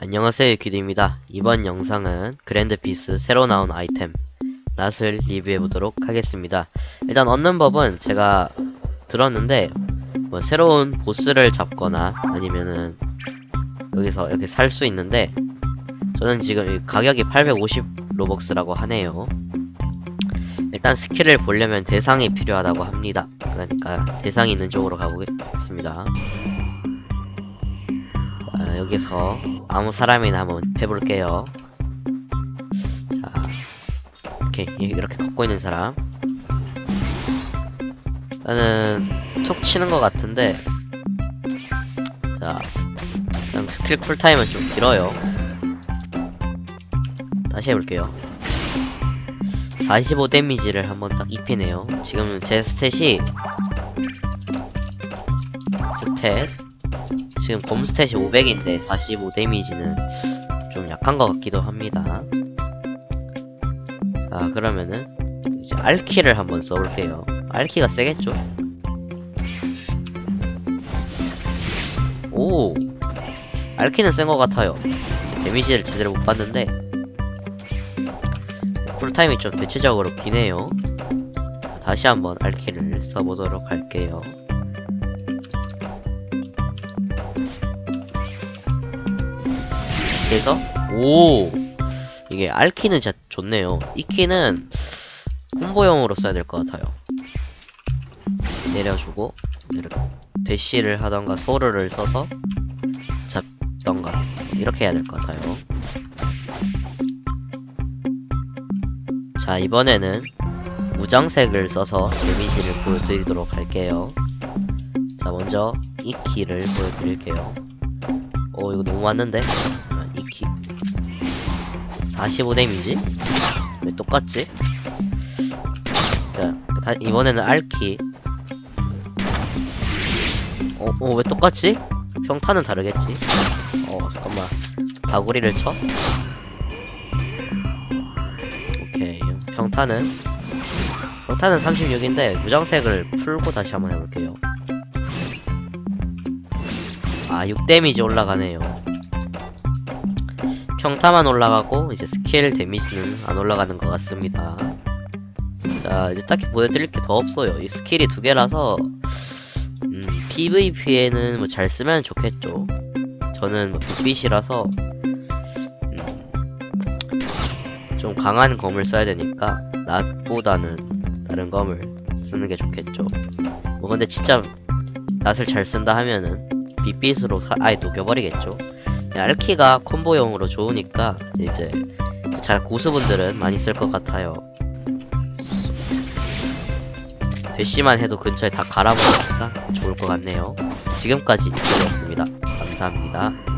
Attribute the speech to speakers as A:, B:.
A: 안녕하세요 유키드입니다. 이번 영상은 그랜드피스 새로 나온 아이템 낫을 리뷰해보도록 하겠습니다. 일단 얻는 법은 제가 들었는데 뭐 새로운 보스를 잡거나 아니면은 여기서 이렇게 살 수 있는데 저는 지금 이 가격이 850 로벅스라고 하네요. 일단 스킬을 보려면 대상이 필요하다고 합니다. 그러니까 대상이 있는 쪽으로 가보겠습니다. 자, 여기서 아무 사람이나 한번 해볼게요. 자, 이렇게 이렇게 걷고 있는 사람. 나는 툭 치는 것 같은데, 자, 스킬 쿨타임은 좀 길어요. 다시 해볼게요. 45 데미지를 한번 딱 입히네요. 지금 제 스탯이 스탯 지금 검 스탯이 500인데 45 데미지는 좀 약한 것 같기도 합니다. 자 그러면은 이제 알키를 한번 써볼게요. 알키가 세겠죠? 오 알키는 센 것 같아요. 데미지를 제대로 못 봤는데 쿨타임이 좀 대체적으로 기네요. 자, 다시 한번 알키를 써보도록 할게요. 그래서 오! 이게 R키는 진짜 좋네요. 이 키는 콤보용으로 써야 될 것 같아요. 내려주고 이렇게 대시를 하던가 소르를 써서 잡던가. 이렇게 해야 될 것 같아요. 자 이번에는 무장색을 써서 데미지를 보여드리도록 할게요. 자 먼저 이 키를 보여드릴게요. 어 이거 너무 맞는데? 이키 45 데미지? 왜 똑같지? 자, 다, 이번에는 R키 어, 어, 왜 똑같지? 평타는 다르겠지? 어, 잠깐만 다구리를 쳐? 오케이 평타는 평타는 36인데 무장색을 풀고 다시 한번 해볼게요 아, 6 데미지 올라가네요. 평타만 올라가고 이제 스킬 데미지는 안 올라가는 것 같습니다. 자, 이제 딱히 보여드릴 게 더 없어요. 이 스킬이 두 개라서 음, PVP에는 뭐 잘 쓰면 좋겠죠. 저는 뭐 빛이라서 음, 좀 강한 검을 써야 되니까 낫보다는 다른 검을 쓰는 게 좋겠죠. 뭐 근데 진짜 낫을 잘 쓴다 하면은 빛빛으로 사- 아예 녹여버리겠죠. 알키가 콤보용으로 좋으니까 이제 잘 고수분들은 많이 쓸 것 같아요. 대시만 해도 근처에 다 갈아버리니까 좋을 것 같네요. 지금까지 이렇습니다 감사합니다.